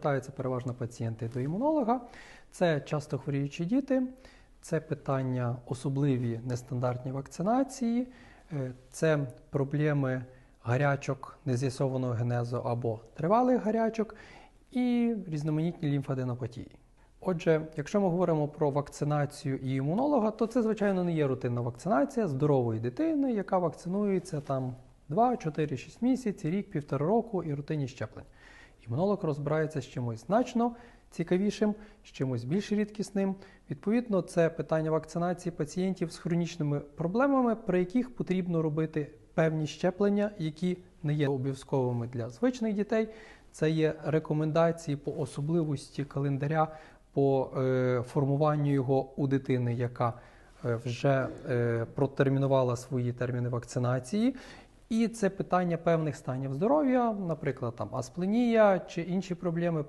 Звертаються переважно пацієнти до імунолога. Це часто хворіючі діти, це питання особливі нестандартні вакцинації, е, це проблеми гарячок нез'ясованого генезу або тривалих гарячок і різноманітні лімфаденопатії. Отже, якщо ми говоримо про вакцинацію і імунолога, то це, звичайно, не є рутинна вакцинація здорової дитини, яка вакцинується там 2, 4, 6 місяців, рік, півтора року і рутинні щеплень. Імунолог розбирається з чимось значно цікавішим, з чимось більш рідкісним. Відповідно, це питання вакцинації пацієнтів з хронічними проблемами, при яких потрібно робити певні щеплення, які не є обов'язковими для звичних дітей. Це є рекомендації по особливості календаря по е, формуванню його у дитини, яка е, вже е, протермінувала свої терміни вакцинації. І це питання певних станів здоров'я, наприклад, там аспленія чи інші проблеми,